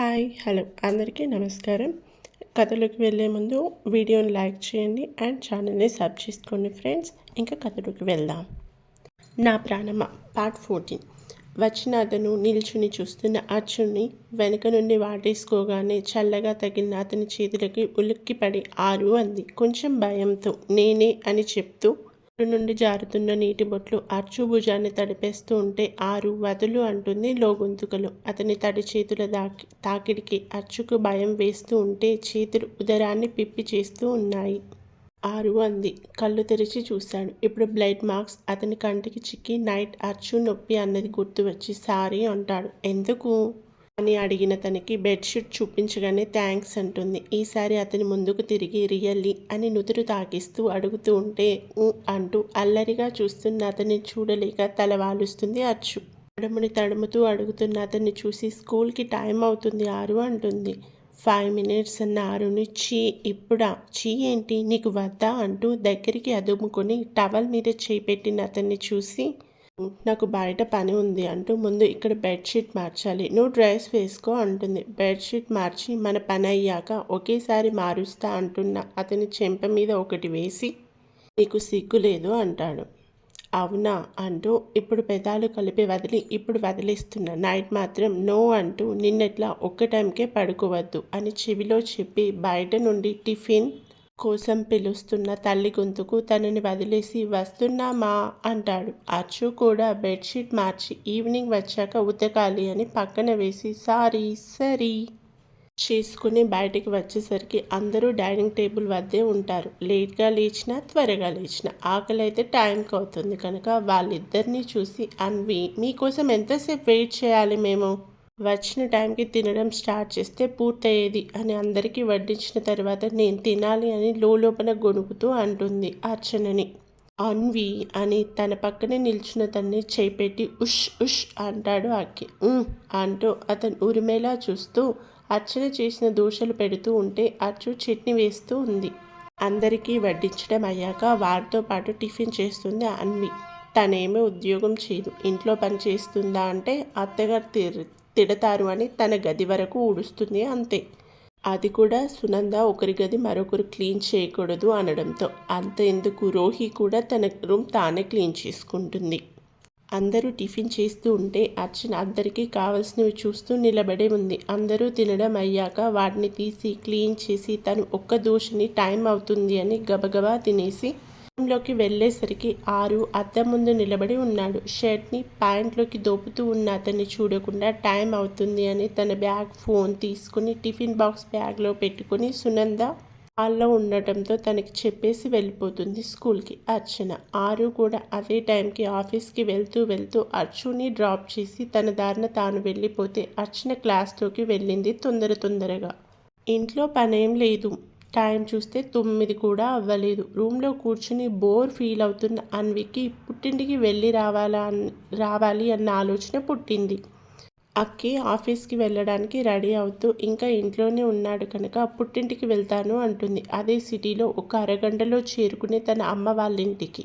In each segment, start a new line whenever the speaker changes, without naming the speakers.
Hi hello అందరికీ నమస్కారం. కథలోకి వెళ్ళే ముందు వీడియోని లైక్ చేయండి అండ్ ఛానల్ని సబ్ చేసుకోండి ఫ్రెండ్స్. ఇంకా కథలోకి వెళ్దాం. నా ప్రాణమ? Part fourteen. వచ్చిన అతను నిల్చుని చూస్తున్న అర్జున్ని వెనుక నుండి వాటేసుకోగానే చల్లగా తగిలిన అతని చేతులకి ఉలిక్కిపడి ఆరు అంది. కొంచెం భయంతో నేనే అని చెప్తూ చెట్టు నుండి జారుతున్న నీటి బొట్లు అర్చు భుజాన్ని తడిపేస్తూ ఉంటే ఆరు వదులు అంటుంది లోగొంతుకలు. అతని తడి చేతుల దాకి తాకిడికి అర్చుకు భయం వేస్తూ ఉంటే చేతులు ఉదరాన్ని పిప్పి చేస్తూ ఉన్నాయి. ఆరు అంది. కళ్ళు తెరిచి చూశాడు. ఇప్పుడు బ్లడ్ మార్క్స్ అతని కంటికి చిక్కి నైట్ అర్చు నొప్పి అన్నది గుర్తు వచ్చి సారీ అంటాడు. ఎందుకు? అని అడిగిన తనకి బెడ్షీట్ చూపించగానే థ్యాంక్స్ అంటుంది. ఈసారి అతని ముందుకు తిరిగి రియల్లీ అని నుదురు తాకిస్తూ అడుగుతూ ఉంటే ఊ అంటూ అల్లరిగా చూస్తున్న అతన్ని చూడలేక తల వాలుస్తుంది అచ్చు తడుముని తడుముతూ అడుగుతున్న అతన్ని చూసి స్కూల్కి టైం అవుతుంది ఆరు అంటుంది. ఫైవ్ మినిట్స్ అన్న ఆరుని చీ ఇప్పుడా? చీ ఏంటి? నీకు వద్దా? అంటూ దగ్గరికి అదుముకొని టవల్ మీద చేపెట్టిన అతన్ని చూసి నాకు బయట పని ఉంది అంటూ ముందు ఇక్కడ బెడ్షీట్ మార్చాలి. నువ్వు డ్రెస్ వేసుకో అంటుంది. బెడ్షీట్ మార్చి మన పని అయ్యాక ఒకేసారి మారుస్తా అంటున్న అతని చెంప మీద ఒకటి వేసి నీకు సిగ్గు లేదు అంటాడు. అవునా అంటూ ఇప్పుడు పెదాలు కలిపి వదిలి ఇప్పుడు వదిలేస్తున్నా. నైట్ మాత్రం నో అంటూ నిన్నట్లా ఒక్క టైంకే పడుకోవద్దు అని చెవిలో చెప్పి బయట నుండి టిఫిన్ కోసం పిలుస్తున్న తల్లి గొంతుకు తనని వదిలేసి వస్తున్నామా అంటాడు. అచ్చు కూడా బెడ్షీట్ మార్చి ఈవినింగ్ వచ్చాక ఉతకాలి అని పక్కన వేసి సారీ సరీ చేసుకుని బయటికి వచ్చేసరికి అందరూ డైనింగ్ టేబుల్ వద్దే ఉంటారు. లేట్గా లేచినా త్వరగా లేచినా ఆకలి అయితే టైంకి అవుతుంది. కనుక వాళ్ళిద్దరినీ చూసి అన్వి మీకోసం ఎంతసేపు వెయిట్ చేయాలి మేము? వచ్చిన టైంకి తినడం స్టార్ట్ చేస్తే పూర్తయ్యేది అని అందరికీ వడ్డించిన తర్వాత నేను తినాలి అని లోపల గొణుకుతూ అంటుంది అర్చనని. అన్వి అని తన పక్కనే నిల్చున్న తన్ని చేపెట్టి ఉష్ ఉష్ అంటాడు అక్కి. అంటూ అతను ఉరిమేలా చూస్తూ అర్చన చేసిన దోశలు పెడుతూ ఉంటే అచ్చు చట్నీ వేస్తూ ఉంది. అందరికీ వడ్డించడం అయ్యాక వారితో పాటు టిఫిన్ చేస్తుంది అన్వి. తనేమీ ఉద్యోగం చేయదు. ఇంట్లో పని చేస్తుందా అంటే అత్తగారు తిడతారు అని తన గది వరకు ఊడుస్తుంది అంతే. అది కూడా సునంద ఒకరి గది మరొకరు క్లీన్ చేయకూడదు అనడంతో. అంత ఎందుకు రోహి కూడా తన రూమ్ తానే క్లీన్ చేసుకుంటుంది. అందరూ టిఫిన్ చేస్తూ ఉంటే అర్చన అందరికీ కావలసినవి చూస్తూ నిలబడే ఉంది. అందరూ తినడం అయ్యాక వాటిని తీసి క్లీన్ చేసి తను ఒక్క దోషని టైం అవుతుంది అని గబగబా తినేసి లోకి వెళ్ళేసరికి ఆరు అద్దం ముందు నిలబడి ఉన్నాడు. షర్ట్ని ప్యాంట్లోకి దోపుతూ ఉన్న అతన్ని చూడకుండా టైం అవుతుంది అని తన బ్యాగ్ ఫోన్ తీసుకుని టిఫిన్ బాక్స్ బ్యాగ్లో పెట్టుకుని సునంద హాల్లో ఉండటంతో తనకి చెప్పేసి వెళ్ళిపోతుంది స్కూల్కి. అర్చన ఆరు కూడా అదే టైంకి ఆఫీస్కి వెళ్తూ వెళ్తూ అర్చుని డ్రాప్ చేసి తన దారిన తాను వెళ్ళిపోతే అర్చన క్లాస్లోకి వెళ్ళింది తొందర తొందరగా. ఇంట్లో పనేం లేదు. టైం చూస్తే తొమ్మిది కూడా అవ్వలేదు. రూమ్లో కూర్చుని బోర్ ఫీల్ అవుతున్న అన్వికి పుట్టింటికి వెళ్ళి రావాలా రావాలి అన్న ఆలోచన పుట్టింది. అక్కి ఆఫీస్కి వెళ్ళడానికి రెడీ అవుతూ ఇంకా ఇంట్లోనే ఉన్నాడు కనుక పుట్టింటికి వెళ్తాను అంటుంది. అదే సిటీలో ఒక అరగంటలో చేరుకునే తన అమ్మ వాళ్ళ ఇంటికి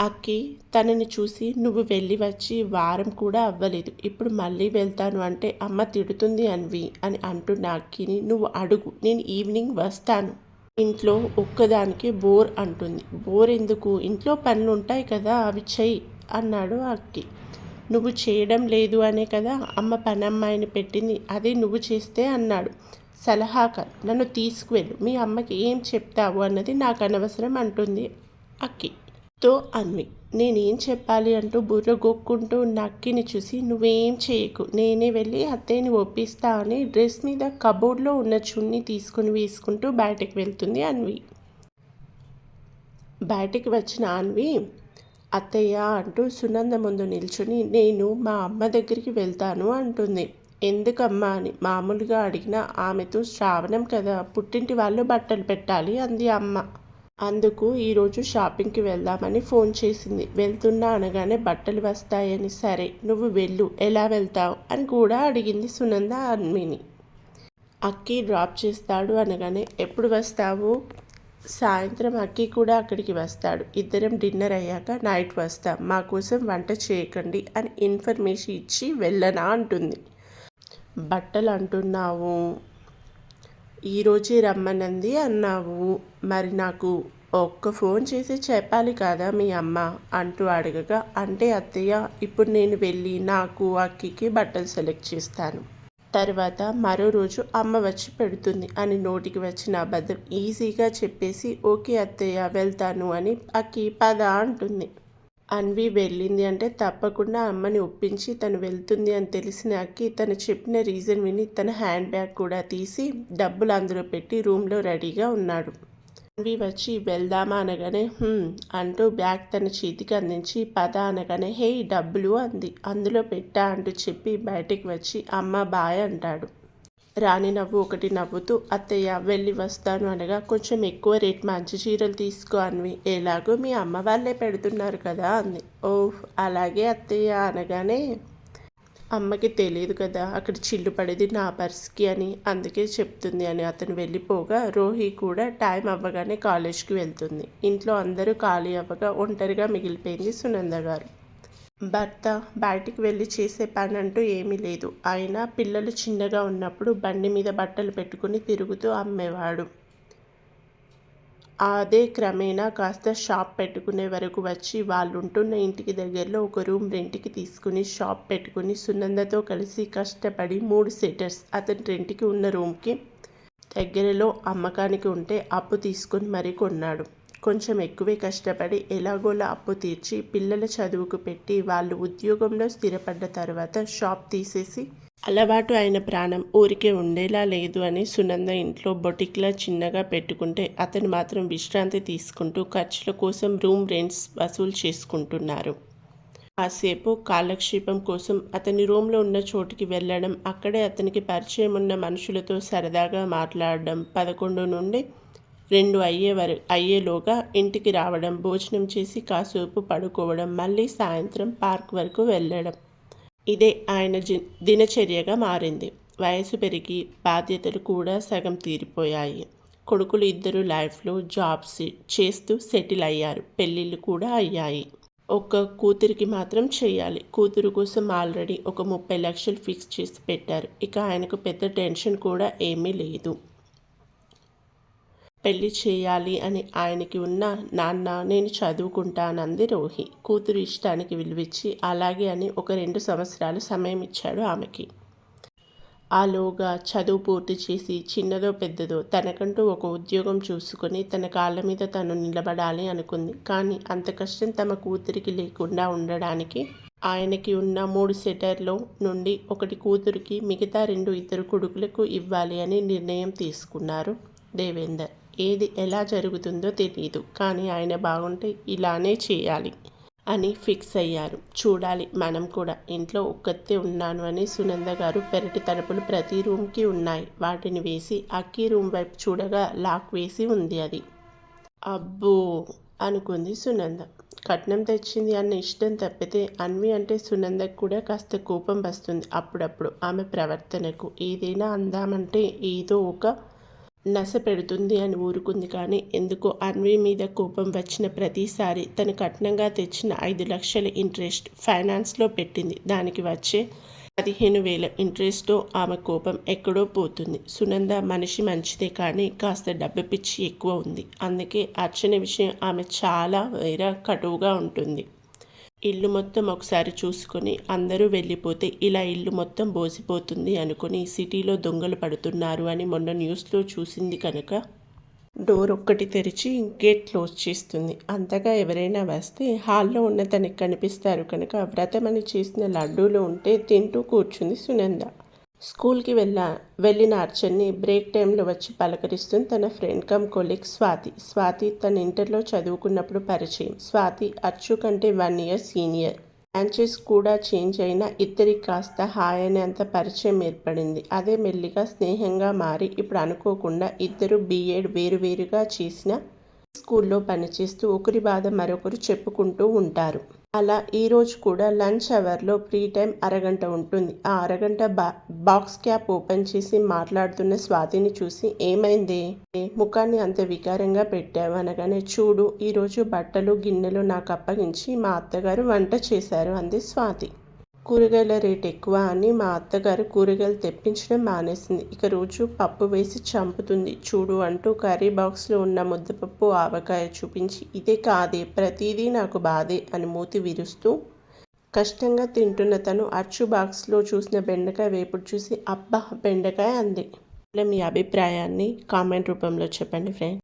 అక్కి తనని చూసి నువ్వు వెళ్ళి వచ్చి వారం కూడా అవ్వలేదు. ఇప్పుడు మళ్ళీ వెళ్తాను అంటే అమ్మ తిడుతుంది అన్వి అని అంటున్న అక్కిని. నువ్వు అడుగు నేను ఈవినింగ్ వస్తాను. ఇంట్లో ఒక్కదానికి బోర్ అంటుంది. బోర్ ఎందుకు? ఇంట్లో పనులు ఉంటాయి కదా అవి చెయ్యి అన్నాడు అక్కి. నువ్వు చేయడం లేదు అనే కదా అమ్మ పనమ్మాయిని పెట్టింది అదే నువ్వు చేస్తే అన్నాడు. సలహా కాదు నన్ను తీసుకువెళ్ళు. మీ అమ్మకి ఏం చెప్తావు అన్నది నాకు అనవసరం అంటుంది అక్కి. తో అన్వి. నేనేం చెప్పాలి అంటూ బుర్ర గొక్కుంటూ నక్కిని చూసి నువ్వేం చేయకు. నేనే వెళ్ళి అత్తయ్యని ఒప్పిస్తా అని డ్రెస్ మీద కబోర్డ్లో ఉన్న చున్ని తీసుకుని వేసుకుంటూ బయటకు వెళ్తుంది అన్వి. బయటికి వచ్చిన అన్వి అత్తయ్య అంటూ సునంద ముందు నిల్చుని నేను మా అమ్మ దగ్గరికి వెళ్తాను అంటుంది. ఎందుకమ్మా అని మామూలుగా అడిగిన ఆమెతో శ్రావణం కదా పుట్టింటి వాళ్ళు బట్టలు పెట్టాలి అంది అమ్మ. అందుకు ఈరోజు షాపింగ్కి వెళ్దామని ఫోన్ చేసింది. వెళ్తున్నా అనగానే బట్టలు వస్తాయని సరే నువ్వు వెళ్ళు ఎలా వెళ్తావు? అని కూడా అడిగింది సునంద అన్మిని అక్కి డ్రాప్ చేస్తాడు అనగానే ఎప్పుడు వస్తావు? సాయంత్రం అక్కి కూడా అక్కడికి వస్తాడు. ఇద్దరం డిన్నర్ అయ్యాక నైట్ వస్తాం. మా కోసం వంట చేయకండి అని ఇన్ఫర్మేషన్ ఇచ్చి వెళ్ళనా అంటుంది. బట్టలు అంటున్నావు? ఈరోజే రమ్మనంది అన్నావు. మరి నాకు ఒక్క ఫోన్ చేసి చెప్పాలి కదా మీ అమ్మ? అంటూ అడగగా అంటే అత్తయ్య ఇప్పుడు నేను వెళ్ళి నాకు అక్కికి బట్టలు సెలెక్ట్ చేస్తాను. తర్వాత మరో రోజు అమ్మ వచ్చి పెడుతుంది అని నోటికి వచ్చిన అబద్ధం ఈజీగా చెప్పేసి ఓకే అత్తయ్య వెళ్తాను అని అక్కి పద అంటుంది. అన్వి వెళ్ళింది అంటే తప్పకుండా అమ్మని ఒప్పించి తను వెళ్తుంది అని తెలిసిన అక్కి తను చెప్పిన రీజన్ విని తన హ్యాండ్ బ్యాగ్ కూడా తీసి డబ్బులు అందులో పెట్టి రూమ్లో రెడీగా ఉన్నాడు. అన్వి వచ్చి వెళ్దామా? అనగానే అంటూ బ్యాగ్ తన చేతికి అందించి పద అనగానే హే డబ్బులు అంది. అందులో పెట్టా అంటూ చెప్పి బయటికి వచ్చి అమ్మ బాయ్ అంటాడు. రాణి నవ్వు ఒకటి నవ్వుతూ అత్తయ్య వెళ్ళి వస్తాను అనగా కొంచెం ఎక్కువ రేట్ మంచి చీరలు తీసుకో అన్వి. ఎలాగో మీ అమ్మ వాళ్ళే పెడుతున్నారు కదా అంది. ఓహ్ అలాగే అత్తయ్య అనగానే అమ్మకి తెలియదు కదా అక్కడ చిల్లు పడేది నా పర్స్కి అని అందుకే చెప్తుంది అని అతను వెళ్ళిపోగా రోహి కూడా టైం అవ్వగానే కాలేజ్కి వెళ్తుంది. ఇంట్లో అందరూ ఖాళీ అవ్వగా ఒంటరిగా మిగిలిపోయింది సునంద గారు. భర్త బయటికి వెళ్ళి చేసే పని అంటూ ఏమీ లేదు. ఆయన పిల్లలు చిన్నగా ఉన్నప్పుడు బండి మీద బట్టలు పెట్టుకుని తిరుగుతూ అమ్మేవాడు. అదే క్రమేణా కాస్త షాప్ పెట్టుకునే వరకు వచ్చి వాళ్ళు ఉంటున్న ఇంటికి దగ్గరలో ఒక రూమ్ రెంట్కి తీసుకుని షాప్ పెట్టుకుని సునందతో కలిసి కష్టపడి మూడు సెటర్స్ అతని రెంట్కి ఉన్న రూమ్కి దగ్గరలో అమ్మకానికి ఉంటే అప్పు తీసుకొని మరీ కొన్నాడు. కొంచెం ఎక్కువే కష్టపడి ఎలాగోలా అప్పు తీర్చి పిల్లల చదువుకు పెట్టి వాళ్ళు ఉద్యోగంలో స్థిరపడ్డ తర్వాత షాప్ తీసేసి అలవాటు అయిన ప్రాణం ఊరికే ఉండేలా లేదు అని సునంద ఇంట్లో బొటిక్లా చిన్నగా పెట్టుకుంటే అతను మాత్రం విశ్రాంతి తీసుకుంటూ ఖర్చుల కోసం రూమ్ రెంట్స్ వసూలు చేసుకుంటున్నారు. కాసేపు కాలక్షేపం కోసం అతని రూమ్లో ఉన్న చోటుకి వెళ్ళడం అక్కడే అతనికి పరిచయం ఉన్న మనుషులతో సరదాగా మాట్లాడడం పదకొండు నుండి రెండు అయ్యే వర అయ్యేలోగా ఇంటికి రావడం భోజనం చేసి కాసేపు పడుకోవడం మళ్ళీ సాయంత్రం పార్క్ వరకు వెళ్ళడం. ఇదే ఆయన జి దినచర్యగా మారింది. వయసు పెరిగి బాధ్యతలు కూడా సగం తీరిపోయాయి. కొడుకులు ఇద్దరు లైఫ్లో జాబ్స్ చేస్తూ సెటిల్ అయ్యారు. పెళ్ళిళ్ళు కూడా అయ్యాయి. ఒక కూతురికి మాత్రం చేయాలి. కూతురు కోసం ఆల్రెడీ ఒక ముప్పై లక్షలు ఫిక్స్ చేసి పెట్టారు. ఇక ఆయనకు పెద్ద టెన్షన్ కూడా ఏమీ లేదు. పెళ్ళి చేయాలి అని ఆయనకి ఉన్న నాన్న నేను చదువుకుంటానంది రోహి. కూతురు ఇష్టానికి విలువిచ్చి అలాగే అని ఒక రెండు సంవత్సరాలు సమయం ఇచ్చాడు ఆమెకి. ఆలోగా చదువు పూర్తి చేసి చిన్నదో పెద్దదో తనకంటూ ఒక ఉద్యోగం చూసుకొని తన కాళ్ళ మీద తను నిలబడాలి అనుకుంది. కానీ అంత కష్టం తమ కూతురికి లేకుండా ఉండడానికి ఆయనకి ఉన్న మూడు సెటర్లో నుండి ఒకటి కూతురికి మిగతా రెండు ఇద్దరు కొడుకులకు ఇవ్వాలి అని నిర్ణయం తీసుకున్నారు దేవేందర్. ఏది ఎలా జరుగుతుందో తెలియదు కానీ ఆయన బాగుంటే ఇలానే చేయాలి అని ఫిక్స్ అయ్యారు. చూడాలి మనం కూడా ఇంట్లో ఒక్కతే ఉన్నాను అని సునంద గారు పెరటి తలుపులు ప్రతి రూమ్కి ఉన్నాయి. వాటిని వేసి అక్కి రూమ్ వైపు చూడగా లాక్ వేసి ఉంది అది. అబ్బో! అనుకుంది సునంద. కట్నం తెచ్చింది అన్న ఇష్టం తప్పితే అన్వి అంటే సునందకు కూడా కాస్త కోపం వస్తుంది. అప్పుడప్పుడు ఆమె ప్రవర్తనకు ఏదైనా అందామంటే ఏదో ఒక నశ పెడుతుంది అని ఊరుకుంది కానీ ఎందుకో అన్వి మీద కోపం వచ్చిన ప్రతిసారి తను కట్నంగా తెచ్చిన ఐదు లక్షల ఇంట్రెస్ట్ ఫైనాన్స్లో పెట్టింది. దానికి వచ్చే పదిహేను వేల ఇంట్రెస్ట్తో ఆమె కోపం ఎక్కడో పోతుంది. సునంద మనిషి మంచిదే కానీ కాస్త డబ్బు పిచ్చి ఎక్కువ ఉంది. అందుకే అర్చన విషయం ఆమె చాలా వేరే కటువుగా ఉంటుంది. ఇల్లు మొత్తం ఒకసారి చూసుకొని అందరూ వెళ్ళిపోతే ఇలా ఇల్లు మొత్తం బోసిపోతుంది అనుకుని సిటీలో దొంగలు పడుతున్నారు అని మొన్న న్యూస్లో చూసింది కనుక డోర్ ఒక్కటి తెరిచి గేట్ క్లోజ్ చేస్తుంది. అంతగా ఎవరైనా వస్తే హాల్లో ఉన్న తనకి కనిపిస్తారు కనుక వ్రతమని చేసిన లడ్డూలు ఉంటే తింటూ కూర్చుంది సునంద. స్కూల్కి వెళ్ళ వెళ్ళిన అర్చన్ని బ్రేక్ టైంలో వచ్చి పలకరిస్తుంది తన friend come colleague Swathi. Swathi తన ఇంటర్లో చదువుకున్నప్పుడు పరిచయం. స్వాతి అర్చు కంటే వన్ ఇయర్ సీనియర్. బ్రాంచెస్ కూడా చేంజ్ అయినా ఇద్దరికి కాస్త హాయ్ అనేంత పరిచయం ఏర్పడింది. అదే మెల్లిగా స్నేహంగా మారి ఇప్పుడు అనుకోకుండా ఇద్దరు బీఎడ్ వేరువేరుగా చేసిన స్కూల్లో పనిచేస్తూ ఒకరి బాధ మరొకరు చెప్పుకుంటూ ఉంటారు. అలా ఈరోజు కూడా లంచ్ అవర్లో ఫ్రీ టైం అరగంట ఉంటుంది. ఆ అరగంట బా బాక్స్ క్యాప్ ఓపెన్ చేసి మాట్లాడుతున్న స్వాతిని చూసి ఏమైంది? ముఖాన్ని అంత వికారంగా పెట్టావు అనగానే చూడు ఈరోజు బట్టలు గిన్నెలు నాకు అప్పగించి మా అత్తగారు వంట చేశారు అంది స్వాతి. కూరగాయల రేట్ ఎక్కువ అని మా అత్తగారు కూరగాయలు తెప్పించడం మానేసింది. ఇక రోజు పప్పు వేసి చంపుతుంది. చూడు అంటూ కర్రీ బాక్స్లో ఉన్న ముద్దపప్పు ఆవకాయ చూపించి ఇదే కాదే ప్రతిదీ నాకు బాధే అని మూతి విరుస్తూ కష్టంగా తింటున్న తను అచ్చు బాక్స్లో చూసిన బెండకాయ వేపుడు చూసి అబ్బా బెండకాయ అంది. మీ అభిప్రాయాన్ని కామెంట్ రూపంలో చెప్పండి ఫ్రెండ్.